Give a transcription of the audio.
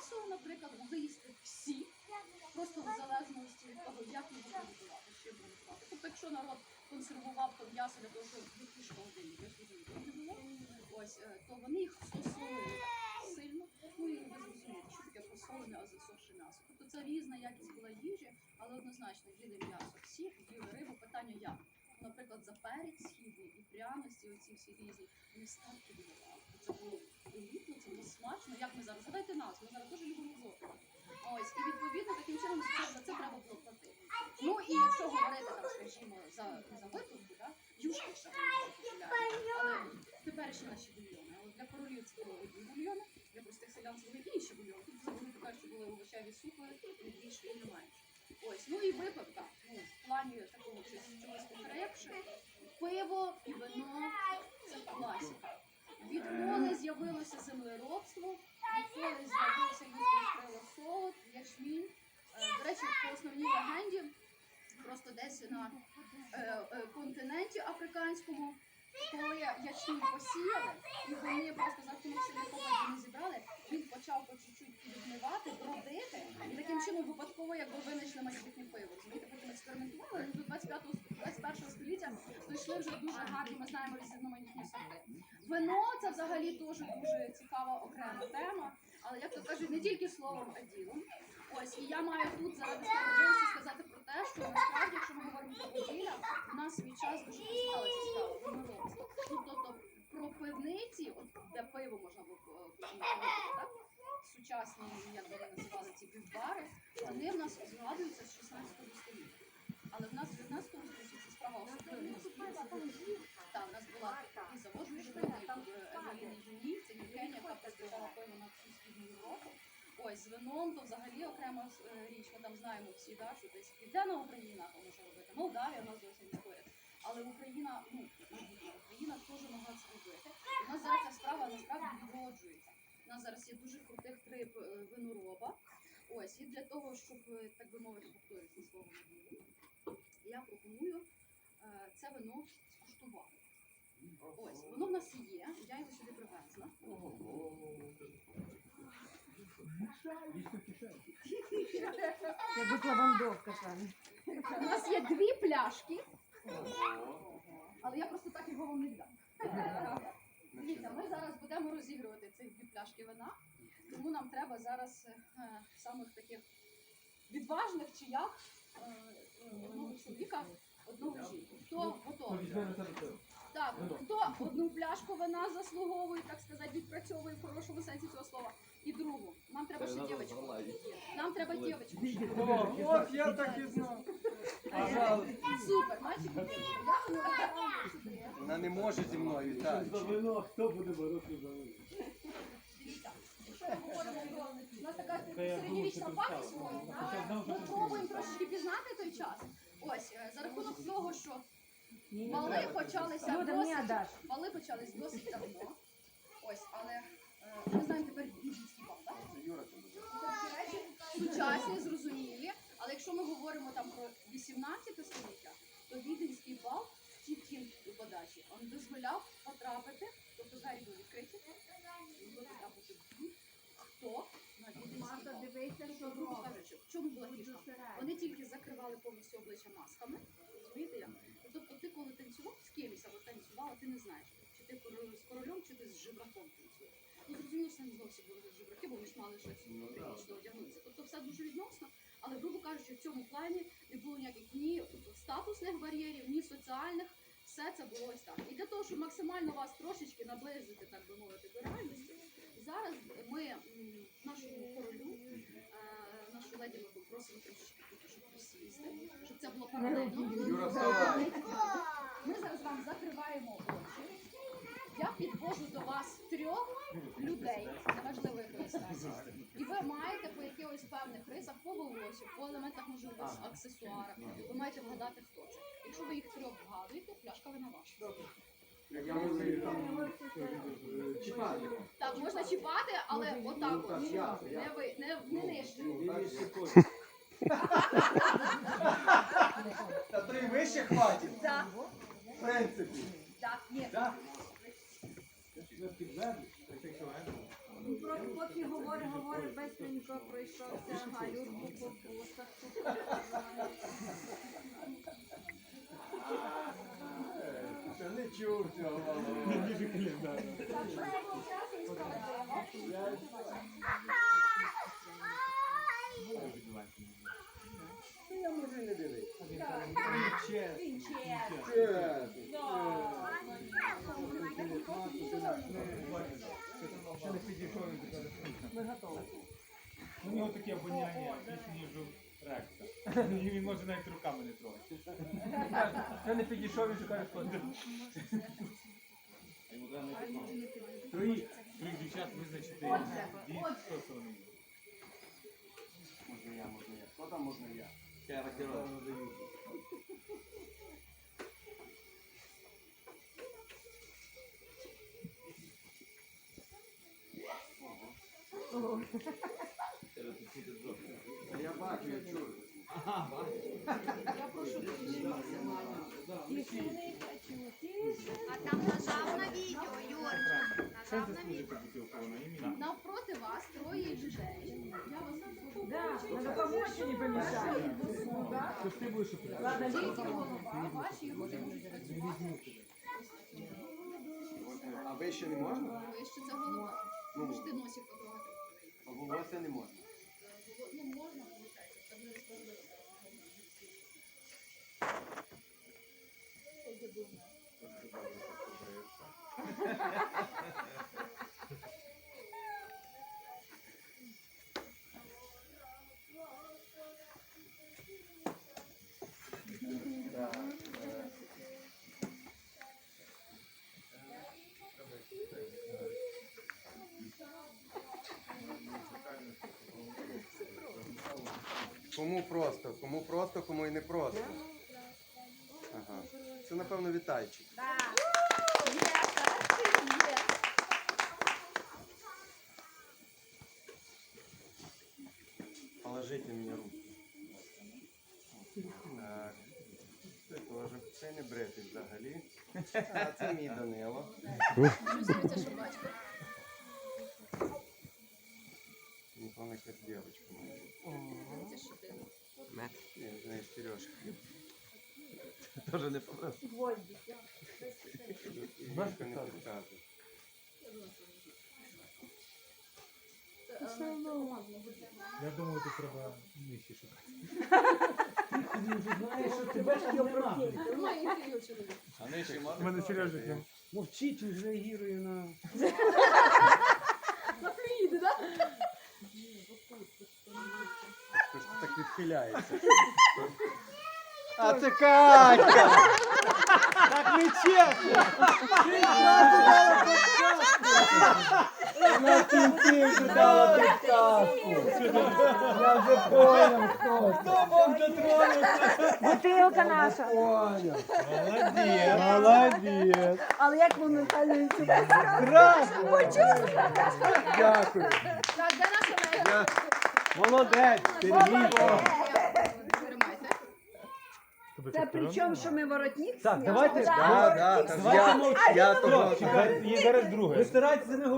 м'ясо, наприклад, могли їсти всі, просто в залежності від того, як його приготувати, що приготувати. Тобто, якщо народ консервував то м'ясо для того, щоб я ж не було, ось, е, то вони їх стосовували сильно. Ну і ви зрозумієте, що таке посолене, а засохше м'ясо. Тобто це різна якість була їжі, але однозначно їли м'ясо. Всі їли рибу, питання як. Наприклад, за перець східний і пряності, оці всі різні, вони ставки. Це було елітно, це було смачно. Як ми зараз? Задайте нас, ми зараз дуже любимо злоти. Ось, і відповідно таким чином за це треба було платити. Ну і якщо говорити там, скажімо, за, за випивку, да, юшки ще були популярні. Але теперішні наші бульйони. От для королів це були одні бульйони, для простих селян це були інші бульйони. Тут взагалі така, що були овочеві супи, не більше і не менше. Ну і випивка. Ну, в плані такого чогось покрепше. Пиво і вино це класика. Відколи з'явилося землеробство, відколи з'явився відкрило солод, ячмінь. Е, До речі, по основній легенді, просто десь на е, е, континенті африканському, коли ячмінь посіяли, і вони просто за рахунок силікова не зібрали, він почав по чуть-чуть відмивати, бродити, і таким чином випадково якби винайшли майбутнє пиво. Розумієте, потім експериментували, і до 25 21 століття дійшли вже дуже гарні, ми знаємо різноманітні сорти. Вино це взагалі дуже дуже цікава окрема тема. Але як то кажуть, не тільки словом, а ділом. Ось і я маю тут справедливості сказати про те, що насправді, якщо ми говоримо про поділля, у нас свій час дуже справа виноробства. Ну тобто про пивниці, от де пиво можна було е, так? Сучасні, як вони називали ці півбари, вони в нас згадуються з 16 століття. Але в нас в 19 столітті ця справа особливо Ось з вином то взагалі окрема е, річ. Ми там знаємо всі, да, що десь Південна Україна може робити, Молдавія, у нас зовсім не поряд. Але Україна, ну Україна теж могла це робити. У нас зараз ця справа насправді відроджується. У нас зараз є дуже крутих три е, винороба. Ось і для того, щоб е, так би мовити, повторюся слово не я пропоную це вино скуштувати. Ось, воно в нас є, я його сюди привезла. Це буква вандовка там. У нас є дві пляшки, але я просто так його вам не віддам. Дивіться, ми зараз будемо розігрувати цих дві пляшки вина, тому нам треба зараз е, самих таких відважних чи як е, е, одного чоловіка, одного жінку. Хто готовий? Так, хто одну пляшку вина заслуговує, так сказати, відпрацьовує в хорошому сенсі цього слова, і другу. Нам треба ще дівчинку. Нам треба дівчинку. О, от я так і знав. Пожалуйста. Супер, мальчик, я вона сюди. Вона не може зі мною, Віталій. За вино, хто буде боротися за вино? Дивіться, якщо ми говоримо про у нас така середньовічна пам'ять сьогодні, ми пробуємо трошечки пізнати той час. Ось е, за рахунок того, що вали почалися досить, даш. вали почались досить давно. Ось, але е, ми знаємо тепер віденський бал, так? Ці речі сучасні, зрозумілі. Але якщо ми говоримо там про 18 століття, то віденський бал тільки у подачі він дозволяв потрапити, тобто двері були відкриті, потрапити хто на віденський бал. Тобто, кажучи, в чому була фішка? Вони тільки закривали повністю обличчя масками. Розумієте як? Тобто ти коли танцював з кимось або танцювала, ти не знаєш, чи ти з королем, чи ти з жебраком танцюєш. Ну зрозуміло, що не зовсім були жебраки, бо вони ж мали щось прилічно одягнутися. Тобто все дуже відносно, але грубо кажучи, в цьому плані не було ніяких ні статусних бар'єрів, ні соціальних. Все це було ось так. І для того, щоб максимально вас трошечки наблизити, так би мовити, до реальності, зараз ми нашому королю, е, нашу леді ми попросимо трошечки щоб присісти, щоб це було паралельно. Юра, вставай. Ми зараз вам закриваємо очі. Я підвожу до вас трьох людей, неважливо якої статі. І ви маєте по якихось певних рисах, по волосю, по елементах можливо аксесуарах. Ви маєте вгадати, хто це. Якщо ви їх трьох вгадуєте, пляшка вина ваша. Я можу її там е, чіпати. Так, можна чіпати, але отак Ну, от. Не ви не, не нижче. Та то і вище хватить, Так, в принципі. так, ні. Так? Поки говорить, говорить без пройшовся галюрку по босах. Ще не чув цього малого. Ніже календар. Ну, Я можу не дивитися. Чесно. Ще не підійшов він до Ми готові. У нього таке обоняння більше, ніж у. Він може навіть руками не трогати. Ще не підійшов, він шукає сходи. Троїх, трьох дівчат визначити хто це вони. Можна я, можна я. Хто там можна я? Я рокеров. Я бачу, я чую. Я прошу підійматися. А там нажав на відео, Юрчик. Нажав на відео. Навпроти вас троє людей. Я вас Да, надо помочь, не помешать. Тож ти будеш управляти. Ладно, Тільки голова, ваші руки можуть працювати. А вище не можна? Вище це голова. Ну. Можете носик потрогати. Волосся не можна. Ну, можна, виходить. Це не розповідає. Кому просто, кому просто, кому і не просто. Ага. Це, напевно, вітайчик. Положите мені руку. Так. Це теж це не бритий взагалі. А це мій Данило. Чувствується, що як дівчинка моя. Це що ти. Ні, Сережка. Тоже не просто. Іграшка не підказує. Я думаю, тут треба нижче шукати. Знаєш, що тебе ж нема. А нижче можна? У мене? Сережик є. Мовчить, він реагує на... Ж так відхиляється? А це Катя! Так не чесно! Вона кінці вже дала підказку. Я вже понял, хто. Хто вам дотронувся? Бутилка наша. Понял. Молодець. Молодець. Але як ми Михайловичу? Дякую. Так, де наша? Молодець, Сергій. Це при чому, що ми воротник? Так, давайте. Да, да, та Давайте я, мовчати. я того. Є зараз друге. Ви старайтеся не